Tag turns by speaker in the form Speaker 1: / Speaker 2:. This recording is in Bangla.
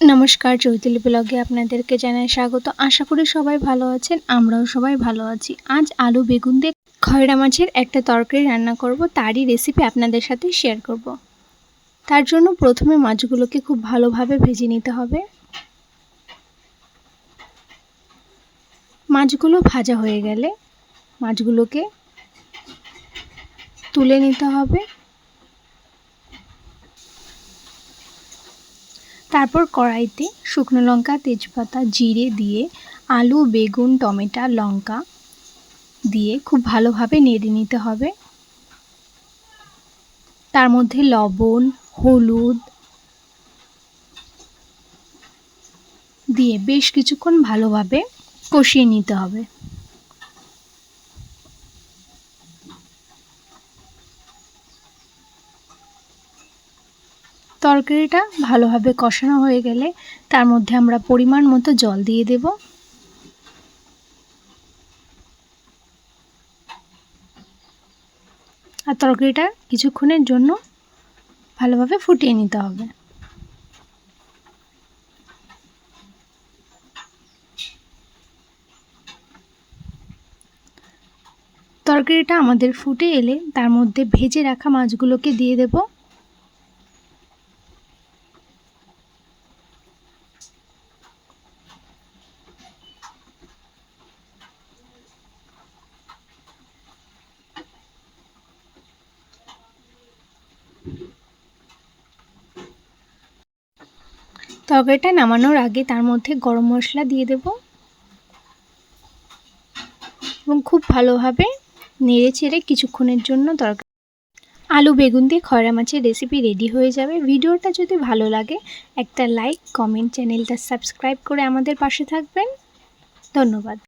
Speaker 1: নমস্কার, চৈতালি ব্লগে আপনাদেরকে জানাই স্বাগত। আশা করি সবাই ভালো আছেন, আমরাও সবাই ভালো আছি। আজ আলু বেগুন দিয়ে খয়রা মাছের একটা তরকারি রান্না করব, তারই রেসিপি আপনাদের সাথে শেয়ার করব। তার জন্য প্রথমে মাছগুলোকে খুব ভালোভাবে ভেজে নিতে হবে। মাছগুলো ভাজা হয়ে গেলে মাছগুলোকে তুলে নিতে হবে। তারপর কড়াইতে শুকনো লঙ্কা, তেজপাতা, জিরে দিয়ে আলু, বেগুন, টমেটো, লঙ্কা দিয়ে খুব ভালোভাবে নেড়ে নিতে হবে। তার মধ্যে লবণ, হলুদ দিয়ে বেশ কিছুক্ষণ ভালোভাবে কষিয়ে নিতে হবে। তরকারিটা ভালোভাবে কষানো হয়ে গেলে তার মধ্যে আমরা পরিমাণ মতো জল দিয়ে দেব। আর তরকারিটা কিছুক্ষণের জন্য ভালোভাবে ফুটিয়ে নিতে হবে। তরকারিটা আমাদের ফুটে এলে তার মধ্যে ভেজে রাখা মাছগুলোকে দিয়ে দেবো। তরকারিটা নামানোর আগে তার মধ্যে গরম মশলা দিয়ে দেব। এবং খুব ভালোভাবে নেড়ে চেড়ে কিছুক্ষণের জন্য তরকারি আলু, বেগুন দিয়ে খয়রা মাছের রেসিপি রেডি হয়ে যাবে। ভিডিওটা যদি ভালো লাগে, একটা লাইক কমেন্ট চ্যানেলটা সাবস্ক্রাইব করে আমাদের পাশে থাকবেন। ধন্যবাদ।